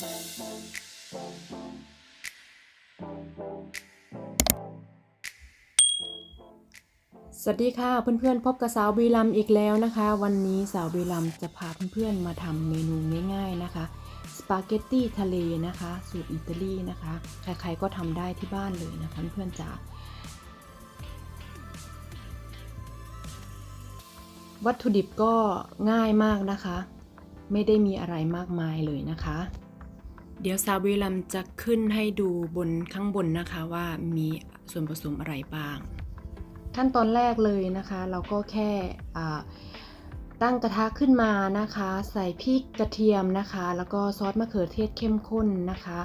สวัสดีค่ะเพื่อนๆพบกับสาวบีลัมอีกแล้วนะคะ วันนี้สาวบีลัมจะพาเพื่อนๆมาทำเมนูง่ายๆนะคะสปาเกตตี้ทะเลนะคะ สูตรอิตาลีนะคะ ใครๆก็ทำได้ที่บ้านเลยนะคะเพื่อนๆจ๋าวัตถุดิบก็ง่ายมากนะคะ ไม่ได้มีอะไรมากมายเลยนะคะ เดี๋ยวซาวิลัมจะขึ้นให้ดูบนข้างบนนะคะว่ามีส่วนผสมอะไรบ้าง ขั้นตอนแรกเลยนะคะ เราก็แค่ตั้งกระทะขึ้นมานะคะ ใส่พริกกระเทียมนะคะ แล้วก็ซอสมะเขือเทศเข้มข้นนะคะ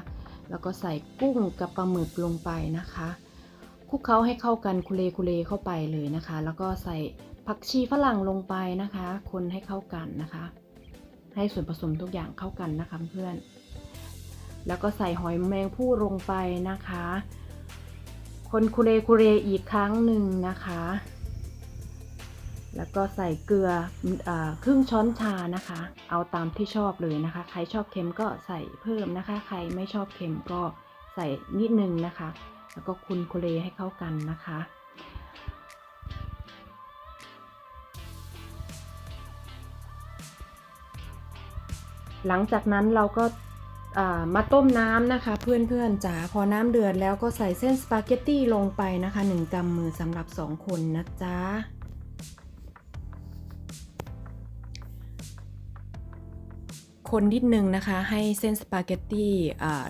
แล้วก็ใส่กุ้งกับปลาหมึกลงไปนะคะคลุกเคล้าให้เข้ากันคุเลคุเลเข้าไปเลยนะคะ แล้วก็ใส่ผักชีฝรั่งลงไปนะคะ คนให้เข้ากันนะคะ ให้ส่วนผสมทุกอย่างเข้ากันนะคะเพื่อน แล้วก็ใส่หอยแมงผู้ลงไปนะคะ คนคุเรคุเรอีกครั้งหนึ่งนะคะ แล้วก็ใส่เกลืออครึ่งช้อนชานะคะ เอาตามที่ชอบเลยนะคะ ใครชอบเค็มก็ใส่เพิ่มนะคะ ใครไม่ชอบเค็มก็ใส่นิดนึงนะคะ แล้วก็คุณคุเรให้เข้ากันนะคะหลังจากนั้นเราก็ มาต้มน้ำนะคะ เพื่อนๆจ๋าพอน้ำเดือดแล้วก็ใส่เส้นสปาเกตตี้ลงไปนะคะ1กำมือสำหรับ 2 คนนะจ๊ะคนนิดนึงนะคะ ให้เส้นสปาเกตตี้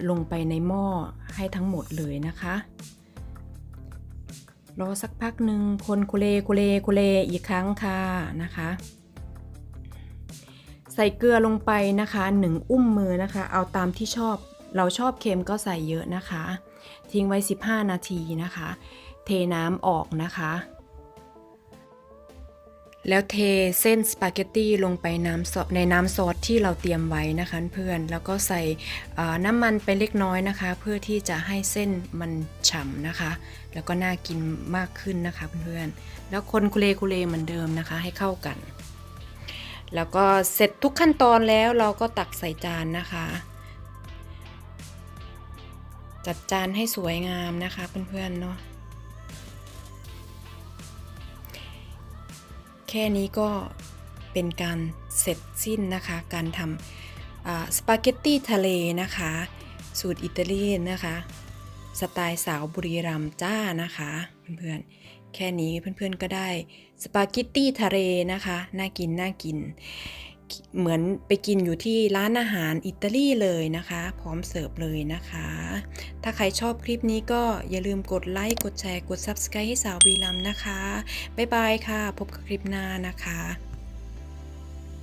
ลงไปในหม้อให้ทั้งหมดเลยนะคะรอสักพักหนึ่งคนคุเลคุเลคุเลอีกครั้งค่ะนะคะ ใส่เกลือลงไปนะคะ1อุ้มมือนะคะ เอาตามที่ชอบเราชอบเค็มก็ใส่เยอะนะคะ ทิ้งไว้ 15 นาทีนะคะ เทน้ำออกนะคะ แล้วเทเส้นสปาเกตตี้ลงไปน้ำซอสในน้ำซอสที่เราเตรียมไว้นะคะเพื่อนแล้วก็ใส่น้ำมันไปเล็กน้อยนะคะ เพื่อที่จะให้เส้นมันฉ่ำนะคะ แล้วก็น่ากินมากขึ้นนะคะเพื่อนๆแล้วคนคุเลคุเลเหมือนเดิมนะคะให้เข้ากัน แล้วก็เสร็จทุกขั้นตอนแล้วเราก็ตักใส่จานนะคะ จัดจานให้สวยงามนะคะเพื่อนๆเนาะแค่นี้ก็เป็นการเสร็จสิ้นนะคะ การทำสปาเกตตี้ทะเลนะคะ สูตรอิตาลีนะคะ สไตล์สาวบุรีรัมย์จ้านะคะเพื่อนๆ แค่นี้เพื่อนๆก็ได้สปาเกตตี้ทะเลนะคะ น่ากินน่ากิน เหมือนไปกินอยู่ที่ร้านอาหารอิตาลีเลยนะคะ พร้อมเสิร์ฟเลยนะคะ ถ้าใครชอบคลิปนี้ก็อย่าลืมกดไลค์ กดแชร์ กด Subscribe ให้สาววีลัมนะคะ บ๊ายบายค่ะ พบกับคลิปหน้านะคะ